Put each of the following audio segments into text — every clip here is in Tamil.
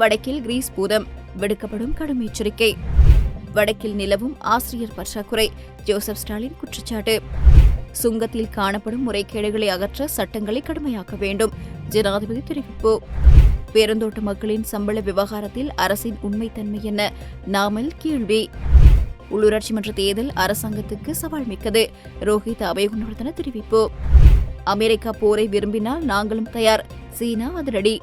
வடக்கில் கிரீஸ் பூதம் விடுக்கப்படும் கடும் எச்சரிக்கை. வடக்கில் நிலவும் ஆசிரியர் பற்றாக்குறை ஜோசப் ஸ்டாலின் குற்றச்சாட்டு. சுங்கத்தில் காணப்படும் முறைகேடுகளை அகற்ற சட்டங்களை கடுமையாக்க வேண்டும் ஜனாதிபதி தெரிவிப்பு. பெருந்தோட்ட மக்களின் சம்பள விவகாரத்தில் அரசின் உண்மைத்தன்மை என்ன நாமல் கேள்வி. உள்ளூராட்சி மன்ற தேர்தல் அரசாங்கத்துக்கு சவால் மிக்கது ரோஹித் அபயகுணவர்தன தெரிவிப்பு. அமெரிக்கா போரை விரும்பினால் நாங்களும் தயார் சீனா அதிரடி.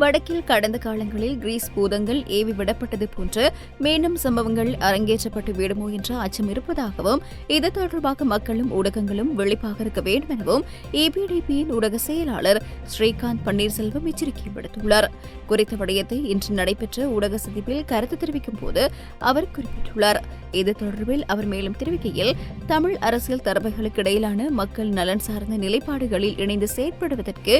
வடக்கில் கடந்த காலங்களில் கிரீஸ் பூதங்கள் ஏவி விடப்பட்டது போன்று மீண்டும் சம்பவங்கள் அரங்கேற்றப்பட்டு விடுமோ என்ற அச்சம் இருப்பதாகவும் இது தொடர்பாக மக்களும் ஊடகங்களும் வெளிப்பாக இருக்க வேண்டும் எனவும் ஏபிடிபியின் ஊடக செயலாளர் ஸ்ரீகாந்த் பன்னீர்செல்வம் எச்சரிக்கை விடுத்துள்ளார் குறித்த விடயத்தை இன்று நடைபெற்ற ஊடக சந்திப்பில் கருத்து தெரிவிக்கும் போது அவர் குறிப்பிட்டுள்ளார். இது தொடர்பில் அவர் மேலும் தெரிவிக்கையில் தமிழ் அரசியல் தரப்புகளுக்கு இடையிலான மக்கள் நலன் சார்ந்த நிலைப்பாடுகளில் இணைந்து செயற்படுவதற்கு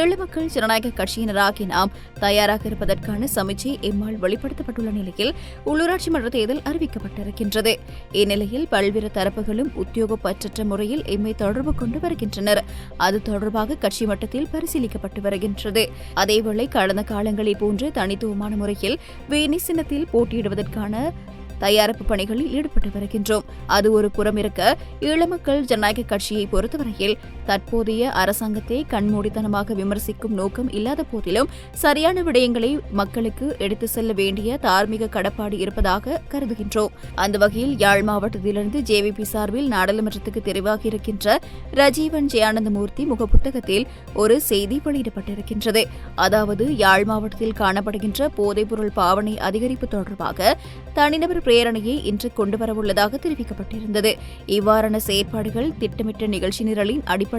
ஏழு மக்கள் ஜனநாயக கட்சியினராகினார் நாம் தயாராக இருப்பதற்கான சமிச்சை எம்மால் வெளிப்படுத்தப்பட்டுள்ள நிலையில் உள்ளூராட்சி மன்ற தேர்தல் அறிவிக்கப்பட்டிருக்கின்றது. இந்நிலையில் பல்வேறு தரப்புகளும் உத்தியோகப்பற்றற்ற முறையில் எம்மை தொடர்பு கொண்டு வருகின்றனர். அது தொடர்பாக கட்சி மட்டத்தில் பரிசீலிக்கப்பட்டு வருகின்றது. அதேவேளை கடந்த காலங்களில் போன்று தனித்துவமான முறையில் வேணி சின்னத்தில் போட்டியிடுவதற்கான தயாரிப்பு பணிகளில் ஈடுபட்டு வருகின்றோம். அது ஒரு புறம் இருக்க ஈழமக்கள் ஜனநாயக கட்சியை பொறுத்தவரையில் தற்போதைய அரசாங்கத்தை கண்மூடித்தனமாக விமர்சிக்கும் நோக்கம் இல்லாத போதிலும் சரியான விடயங்களை மக்களுக்கு எடுத்து செல்ல வேண்டிய தார்மீக கடப்பாடு இருப்பதாக கருதுகின்றோம். அந்த வகையில் யாழ் மாவட்டத்திலிருந்து ஜேவிபி சார்பில் நாடாளுமன்றத்துக்கு தெரிவாகியிருக்கின்ற ரஜீவன் ஜெயானந்தமூர்த்தி முகப்புத்தகத்தில் ஒரு செய்தி வெளியிடப்பட்டிருக்கின்றது. அதாவது யாழ் மாவட்டத்தில் காணப்படுகின்ற போதைப்பொருள் பாவனை அதிகரிப்பு தொடர்பாக தனிநபர் பிரேரணையை இன்று கொண்டுவரவுள்ளதாக தெரிவிக்கப்பட்டிருந்தது. இவ்வாறான செயற்பாடுகள் திட்டமிட்ட நிகழ்ச்சி நிரலின் அடிப்படையில்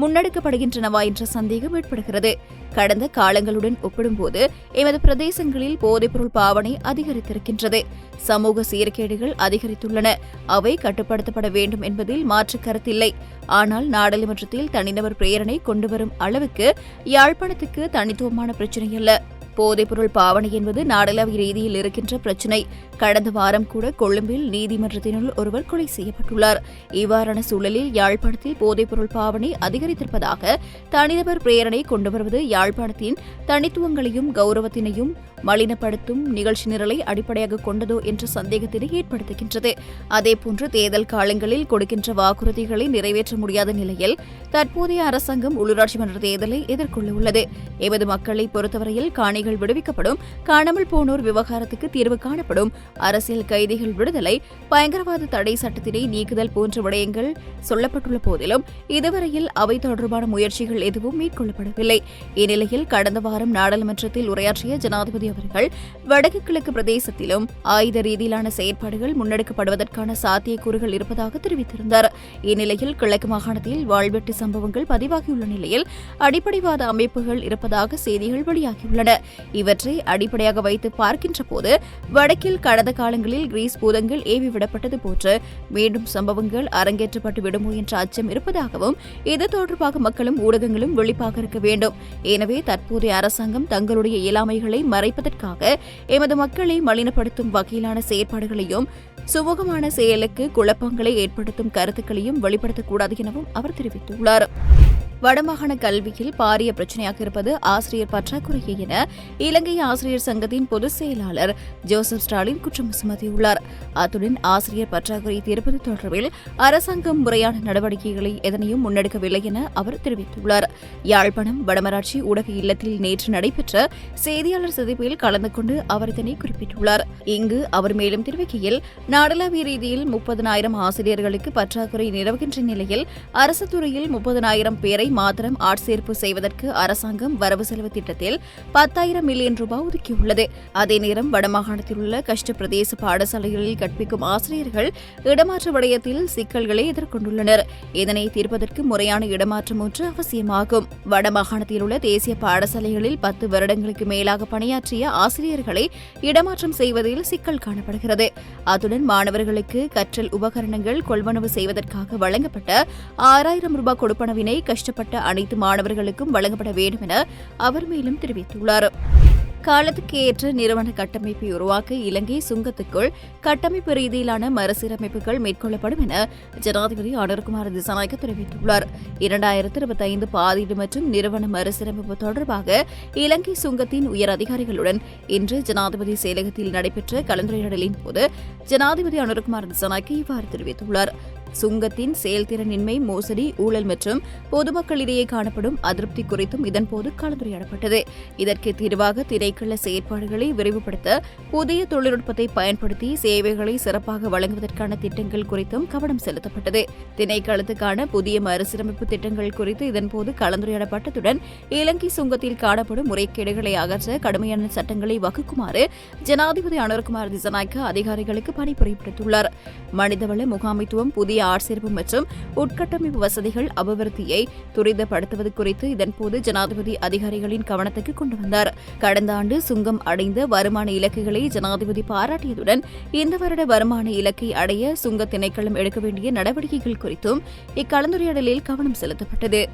முன்னெடுக்கப்படுகின்றனவா என்ற சந்தேகம் ஏற்படுகிறது. கடந்த காலங்களுடன் ஒப்பிடும்போது எமது பிரதேசங்களில் போதைப்பொருள் பாவனை அதிகரித்திருக்கின்றது. சமூக சீர்கேடுகள் அதிகரித்துள்ளன. அவை கட்டுப்படுத்தப்பட வேண்டும் என்பதில் மாற்று கருத்தில்லை. ஆனால் நாடாளுமன்றத்தில் தனிநபர் பிரேரணை கொண்டுவரும் அளவுக்கு யாழ்ப்பாணத்துக்கு தனித்துவமான பிரச்சினை அல்ல போதைப்பொருள் பாவனை என்பது நாடளாவிய ரீதியில் இருக்கின்ற பிரச்சினை. கடந்த வாரம் கூட கொழும்பில் நீதிமன்றத்தினுள் ஒருவர் கொலை செய்யப்பட்டுள்ளார். இவ்வாறான சூழலில் யாழ்ப்பாணத்தில் போதைப்பொருள் பாவனை அதிகரித்திருப்பதாக தனிநபர் பிரேரணை கொண்டு வருவது யாழ்ப்பாணத்தின் தனித்துவங்களையும் கௌரவத்தினையும் மலினப்படுத்தும் நிகழ்ச்சி நிரலை அடிப்படையாக கொண்டதோ என்ற சந்தேகத்தினை ஏற்படுத்துகின்றது. அதேபோன்று தேர்தல் காலங்களில் கொடுக்கின்ற வாக்குறுதிகளை நிறைவேற்ற முடியாத நிலையில் தற்போதைய அரசாங்கம் உள்ளூராட்சி மன்ற தேர்தலை எதிர்கொள்ள உள்ளது. எமது மக்களை பொறுத்தவரையில் காணிகள் விடுவிக்கப்படும் காணாமல் போனோர் விவகாரத்துக்கு தீர்வு காணப்படும் அரசியல் கைதிகள் விடுதலை பயங்கரவாத தடை சட்டத்தினை நீக்குதல் போன்ற விடயங்கள் சொல்லப்பட்டுள்ள போதிலும் இதுவரையில் அவை தொடர்பான முயற்சிகள் எதுவும் மேற்கொள்ளப்படவில்லை. இந்நிலையில் கடந்த வாரம் நாடாளுமன்றத்தில் உரையாற்றிய ஜனாதிபதி அவர்கள் வடக்கு கிழக்கு பிரதேசத்திலும் ஆயுத ரீதியிலான செயற்பாடுகள் முன்னெடுக்கப்படுவதற்கான சாத்தியக்கூறுகள் இருப்பதாக தெரிவித்திருந்தார். இந்நிலையில் கிழக்கு மாகாணத்தில் வாழ்வெட்டு சம்பவங்கள் பதிவாகியுள்ள நிலையில் அடிப்படைவாத அமைப்புகள் இருப்பதாக செய்திகள் வெளியாகியுள்ளன. இவற்றை அடிப்படையாக வைத்து பார்க்கின்ற போது வடக்கில் கடந்த காலங்களில் கிரீஸ் பூதங்கள் ஏவி விடப்பட்டது போன்று மீண்டும் சம்பவங்கள் அரங்கேற்றப்பட்டு விடுமோ என்ற அச்சம் இருப்பதாகவும் இது தொடர்பாக மக்களும் ஊடகங்களும் விழிப்பாக இருக்க வேண்டும். எனவே தற்போதைய அரசாங்கம் தங்களுடைய இயலாமைகளை குறைப்பதற்காக எமது மக்களை மலினப்படுத்தும் வகையிலான செயற்பாடுகளையும் சுமூகமான செயலுக்கு குழப்பங்களை ஏற்படுத்தும் கருத்துக்களையும் வெளிப்படுத்தக்கூடாது எனவும் அவர் தெரிவித்துள்ளார். வடமாகாண கல்வியில் பாரிய பிரச்சனையாக இருப்பது ஆசிரியர் பற்றாக்குறையே என இலங்கை ஆசிரியர் சங்கத்தின் பொதுச் செயலாளர் ஜோசப் ஸ்டாலின் குற்றம் சுமத்தியுள்ளார். அத்துடன் ஆசிரியர் பற்றாக்குறை தீர்ப்பது தொடர்பில் அரசாங்கம் முறையான நடவடிக்கைகளை எதனையும் முன்னெடுக்கவில்லை என அவர் தெரிவித்துள்ளார். யாழ்ப்பாணம் வடமராட்சி ஊடக இல்லத்தில் நேற்று நடைபெற்ற செய்தியாளர் சந்திப்பில் கலந்து கொண்டு அவர் இதனை குறிப்பிட்டுள்ளார். இங்கு அவர் மேலும் தெரிவிக்கையில் நாடளாவிய ரீதியில் முப்பதனாயிரம் ஆசிரியர்களுக்கு பற்றாக்குறை நிலவுகின்ற நிலையில் அரசு துறையில் முப்பதனாயிரம் பேரை மாத்திரம் ஆட்சேர்ப்பு செய்வதற்கு அரசாங்கம் வரவு செலவு திட்டத்தில் பத்தாயிரம் மில்லியன் ரூபாய் ஒதுக்கியுள்ளது. அதே நேரம் வடமாகாணத்தில் உள்ள கஷ்ட பிரதேச பாடசாலைகளில் கற்பிக்கும் ஆசிரியர்கள் இடமாற்ற விடயத்தில் சிக்கல்களை எதிர்கொண்டுள்ளனர். இதனை தீர்ப்பதற்கு முறையான இடமாற்றம் ஒன்று அவசியமாகும். வடமாகாணத்தில் உள்ள தேசிய பாடசாலைகளில் பத்து வருடங்களுக்கு மேலாக பணியாற்றிய ஆசிரியர்களை இடமாற்றம் செய்வதில் சிக்கல் காணப்படுகிறது. அத்துடன் மாணவர்களுக்கு கற்றல் உபகரணங்கள் கொள்வனவு செய்வதற்காக வழங்கப்பட்ட ஆறாயிரம் ரூபாய் கொடுப்பனவினை கஷ்ட கஷ்டப்பட்ட அனைத்து மாணவர்களுக்கும் வழங்கப்பட வேண்டும் என அவர் மேலும் தெரிவித்துள்ளார். காலத்துக்கு ஏற்ற நிறுவன கட்டமைப்பை உருவாக்க இலங்கை சுங்கத்துக்குள் கட்டமைப்பு ரீதியிலான மறுசீரமைப்புகள் மேற்கொள்ளப்படும் என ஜனாதிபதி ஆனர்குமார் திசாநாயக்க தெரிவித்துள்ளார். இரண்டாயிரத்தி இருபத்தி ஐந்து பாதீடு மற்றும் நிறுவன மறுசீரமைப்பு தொடர்பாக இலங்கை சுங்கத்தின் உயர் அதிகாரிகளுடன் இன்று ஜனாதிபதி செயலகத்தில் நடைபெற்ற கலந்துரையாடலின் போது ஜனாதிபதி அனுர்குமார் திசாநாயக்க இவ்வாறு தெரிவித்துள்ளார். சுங்கத்தின் செயல்திறனின்மை மோசடி ஊழல் மற்றும் பொதுமக்களிடையே காணப்படும் அதிருப்தி குறித்தும் இதன்போது கலந்துரையாடப்பட்டது. இதற்கு தீர்வாக திரைக்கள செயற்பாடுகளை விரைவுபடுத்த புதிய தொழில்நுட்பத்தை பயன்படுத்தி சேவைகளை சிறப்பாக வழங்குவதற்கான திட்டங்கள் குறித்தும் கவனம் செலுத்தப்பட்டது. திணைக்களத்துக்கான புதிய மறுசீரமைப்பு திட்டங்கள் குறித்து இதன்போது கலந்துரையாடப்பட்டதுடன் இலங்கை சுங்கத்தில் காணப்படும் முறைகேடுகளை அகற்ற கடுமையான சட்டங்களை வகுக்குமாறு ஜனாதிபதி அனுர்குமார் திசநாயக்க அதிகாரிகளுக்கு பணிபுரிவித்துள்ளார் மனிதவள முகாமைத்துவம் புதிய ஆட்சேர்ப்பு மற்றும் உட்கட்டமைப்பு வசதிகள் அபிவிருத்தியை துரிதப்படுத்துவது குறித்து இதன்போது ஜனாதிபதி அதிகாரிகளின் கவனத்துக்கு கொண்டு வந்தார். கடந்த ஆண்டு சுங்கம் அடைந்த வருமான இலக்குகளை ஜனாதிபதி பாராட்டியதுடன் இந்த வருட வருமான இலக்கை அடைய சுங்க திணைக்களம் எடுக்க வேண்டிய நடவடிக்கைகள் குறித்தும் இக்கலந்துரையாடலில் கவனம் செலுத்தப்பட்டது.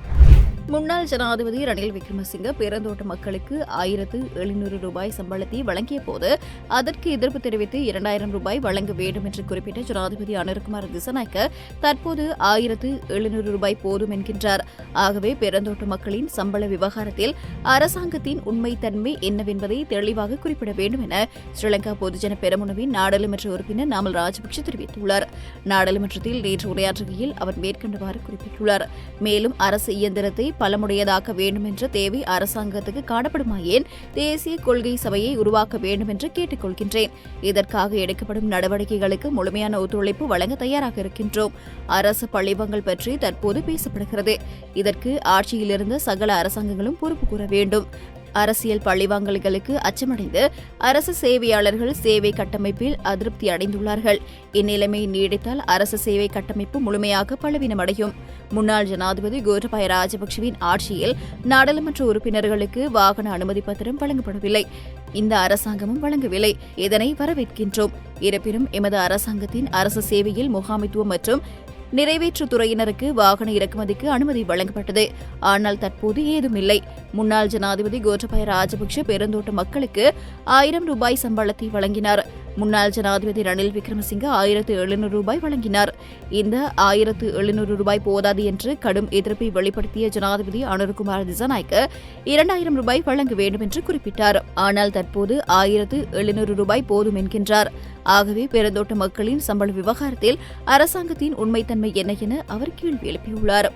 முன்னாள் ஜனாதிபதி ரணில் விக்ரமசிங்க பெருந்தோட்ட மக்களுக்கு ஆயிரத்து எழுநூறு ரூபாய் சம்பளத்தை வழங்கிய போது அதற்கு எதிர்ப்பு தெரிவித்து இரண்டாயிரம் ரூபாய் வழங்க வேண்டும் என்று குறிப்பிட்ட ஜனாதிபதி அனுர்குமார் திசநாயக்க தற்போது ஆயிரத்து எழுநூறு ரூபாய் போதும் என்கின்றார். ஆகவே பெருந்தோட்ட மக்களின் சம்பள விவகாரத்தில் அரசாங்கத்தின் உண்மைத்தன்மை என்னவென்பதை தெளிவாக குறிப்பிட வேண்டும் என ஸ்ரீலங்கா பொதுஜன பெரமுனவின் நாடாளுமன்ற உறுப்பினர் நாமல் ராஜபக்ஷ தெரிவித்துள்ளார். நாடாளுமன்றத்தில் நேற்று உரையாற்றுகையில் அவர் மேற்கண்டவாறு குறிப்பிட்டுள்ளார். மேலும் அரசு இயந்திரத்தை பலமுடையதாக்க வேண்டும் என்ற தேவை அரசாங்கத்துக்கு காணப்படுமாயேன் தேசிய கொள்கை சபையை உருவாக்க வேண்டும் என்று கேட்டுக் கொள்கின்றேன் இதற்காக எடுக்கப்படும் நடவடிக்கைகளுக்கு முழுமையான ஒத்துழைப்பு வழங்க தயாராக இருக்கின்றோம். அரசு பழிவங்கள் பற்றி தற்போது பேசப்படுகிறது. இதற்கு ஆட்சியிலிருந்த சகல அரசாங்கங்களும் பொறுப்பு கூற வேண்டும். அரசியல் பழிவாங்கல்களுக்கு அச்சமடைந்து அரசு சேவையாளர்கள் சேவை கட்டமைப்பில் அதிருப்தி அடைந்துள்ளார்கள். இந்நிலைமை நீடித்தால் அரசு சேவை கட்டமைப்பு முழுமையாக பலவீனமடையும். முன்னாள் ஜனாதிபதி கோட்டபாய ராஜபக்சவின் ஆட்சியில் நாடாளுமன்ற உறுப்பினர்களுக்கு வாகன அனுமதி பத்திரம் வழங்கப்படவில்லை. இந்த அரசாங்கமும் வழங்கவில்லை. இதனை வரவேற்கின்றோம். இருப்பினும் எமது அரசாங்கத்தின் அரசு சேவையில் முகாமைத்துவம் மற்றும் நிறைவேற்று துறையினருக்கு வாகன இறக்குமதிக்கு அனுமதி வழங்கப்பட்டது. ஆனால் தற்போது ஏதுமில்லை. முன்னாள் ஜனாதிபதி கோட்டபாய ராஜபக்ஷ பெருந்தோட்ட மக்களுக்கு ஆயிரம் ரூபாய் சம்பளத்தை வழங்கினார். முன்னாள் ஜனாதிபதி ரணில் விக்ரமசிங்க ஆயிரத்து எழுநூறு ரூபாய் வழங்கினார். இந்த ஆயிரத்து எழுநூறு ரூபாய் போதாது என்று கடும் எதிர்ப்பை வெளிப்படுத்திய ஜனாதிபதி அனுர்குமார் திசாநாயக்க இரண்டாயிரம் ரூபாய் வழங்க வேண்டும் என்று குறிப்பிட்டார். ஆனால் தற்போது ஆயிரத்து எழுநூறு ரூபாய் போதும் என்கின்றார். ஆகவே பெருந்தோட்ட மக்களின் சம்பள விவகாரத்தில் அரசாங்கத்தின் உண்மைத்தன்மை என்ன என அவர் கேள்வி எழுப்பியுள்ளார்.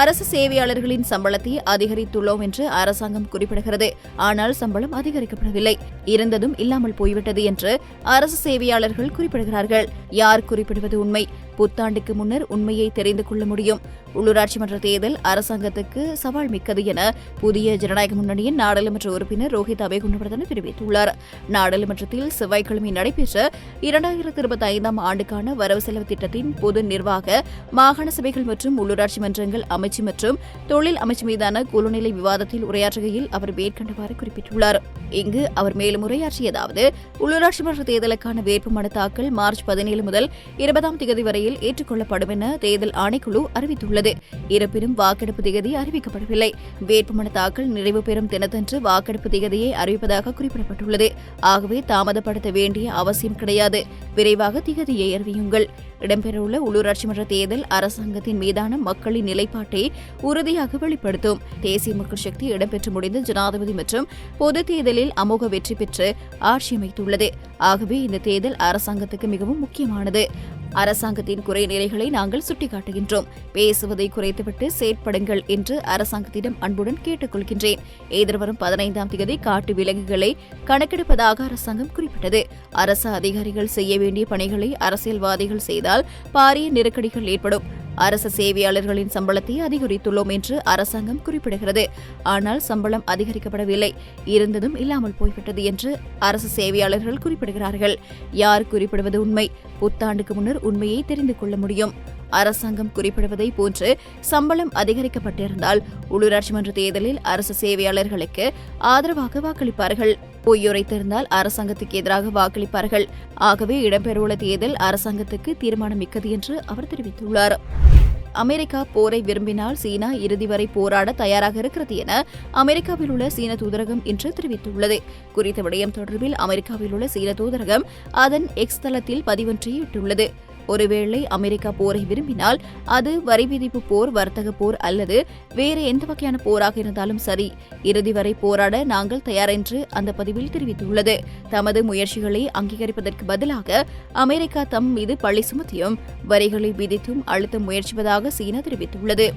அரசு சேவையாளர்களின் சம்பளத்தை அதிகரித்துள்ளோம் என்று அரசாங்கம் குறிப்பிடுகிறது. ஆனால் சம்பளம் அதிகரிக்கப்படவில்லை. இருந்ததும் இல்லாமல் போய்விட்டது என்று அரசு சேவையாளர்கள் குறிப்பிடுகிறார்கள். யார் குறிப்பிடுவது உண்மை? புத்தாண்டுக்கு முன்னர் உண்மையை தெரிந்து கொள்ள முடியும். உள்ளூராட்சி மன்ற தேர்தல் அரசாங்கத்துக்கு சவால் மிக்கது என புதிய ஜனநாயக முன்னணியின் நாடாளுமன்ற உறுப்பினர் ரோஹித் அபேகுண்டவர்தன தெரிவித்துள்ளார். நாடாளுமன்றத்தில் செவ்வாய்க்கிழமை நடைபெற்ற இரண்டாயிரத்தி இருபத்தி ஐந்தாம் ஆண்டுக்கான வரவு செலவு திட்டத்தின் பொது நிர்வாக மாகாண சபைகள் மற்றும் உள்ளூராட்சி மன்றங்கள் அமைச்சு மற்றும் தொழில் அமைச்சு மீதான குழுநிலை விவாதத்தில் உரையாற்றுகையில் அவர் மேற்கண்டவாறு குறிப்பிட்டுள்ளார். இங்கு அவர் மேலும் உரையாற்றியதாவது உள்ளூராட்சி மன்ற தேர்தலுக்கான வேட்புமனு தாக்கல் மார்ச் பதினேழு முதல் இருபதாம் தேதி வரையில் ஏற்றுக்கொள்ளப்படும் என தேர்தல் ஆணைக்குழு அறிவித்துள்ளது. இருப்பினும் வாக்கெடுப்பு தேதி அறிவிக்கப்படவில்லை. வேட்புமனு தாக்கல் நிறைவு பெறும் தினத்தன்று வாக்கெடுப்பு தேதியை அறிவிப்பதாக குறிப்பிடப்பட்டுள்ளது. ஆகவே தாமதப்படுத்த வேண்டிய அவசியம் கிடையாது. விரைவாக திகதியை அறிவியுங்கள். இடம்பெறவுள்ள உள்ளூராட்சி மன்ற தேர்தல் அரசாங்கத்தின் மீதான மக்களின் நிலைப்பாட்டை உறுதியாக வெளிப்படுத்தும். தேசிய மக்கள் சக்தி இடம்பெற்று முடிந்த ஜனாதிபதி மற்றும் பொது தேர்தலில் அமோக வெற்றி பெற்று ஆட்சியமைத்துள்ளது ஆகவே இந்த தேர்தல் அரசாங்கத்துக்கு மிகவும் முக்கியமானது. அரசாங்கத்தின் குறைநிலைகளை நாங்கள் சுட்டிக்காட்டுகின்றோம். பேசுவதை குறைத்துவிட்டு செயற்படுங்கள் என்று அரசாங்கத்திடம் அன்புடன் கேட்டுக்கொள்கின்றேன். எதிர்வரும் பதினைந்தாம் தேதி காட்டு விலங்குகளை கணக்கெடுப்பதாக அரசாங்கம் குறிப்பிட்டது. அரசு அதிகாரிகள் செய்ய வேண்டிய பணிகளை அரசியல்வாதிகள் செய்தால் பாரிய நெருக்கடிகள் ஏற்படும். அரசு சேவையாளர்களின் சம்பளத்தை அதிகரித்துள்ளோம் என்று அரசாங்கம் குறிப்பிடுகிறது. ஆனால் சம்பளம் அதிகரிக்கப்படவில்லை. இருந்ததும் இல்லாமல் போய்விட்டது என்று அரசு சேவையாளர்கள் குறிப்பிடுகிறார்கள். யார் குறிப்பிடுவது உண்மை? புத்தாண்டுக்கு முன்னர் உண்மையை தெரிந்து கொள்ள முடியும். அரசாங்கம் குறிப்பிடுவதை போன்று சம்பளம் அதிகரிக்கப்பட்டிருந்தால் உள்ளூராட்சி மன்ற தேர்தலில் அரசு சேவையாளர்களுக்கு ஆதரவாக வாக்களிப்பார்கள். பொய்யுரைத்திருந்தால் அரசாங்கத்துக்கு எதிராக வாக்களிப்பார்கள். ஆகவே இடம்பெறவுள்ள தேர்தல் அரசாங்கத்துக்கு தீர்மானம் மிக்கது என்று அவர் தெரிவித்துள்ளார். அமெரிக்கா போரை விரும்பினால் சீனா இறுதி வரை போராட தயாராக இருக்கிறது என அமெரிக்காவில் உள்ள சீன தூதரகம் இன்று தெரிவித்துள்ளது. குறித்த விடயம் தொடர்பில் அமெரிக்காவில் உள்ள சீன தூதரகம் அதன் எக்ஸ் தளத்தில் பதிவொன்றை இட்டுள்ளது. ஒருவேளை அமெரிக்கா போரை விரும்பினால் அது வரி விதிப்பு போர் வர்த்தக போர் அல்லது வேறு எந்த வகையான போராக இருந்தாலும் சரி. இறுதி வரை போராட நாங்கள் தயார் என்று அந்த பதிவில் தெரிவித்துள்ளது. தமது முயற்சிகளை அங்கீகரிப்பதற்கு பதிலாக அமெரிக்கா தம் மீது பழி சுமத்தியும் வரிகளை விதித்தும் அழுத்த முயற்சிப்பதாக சீனா தெரிவித்துள்ளது.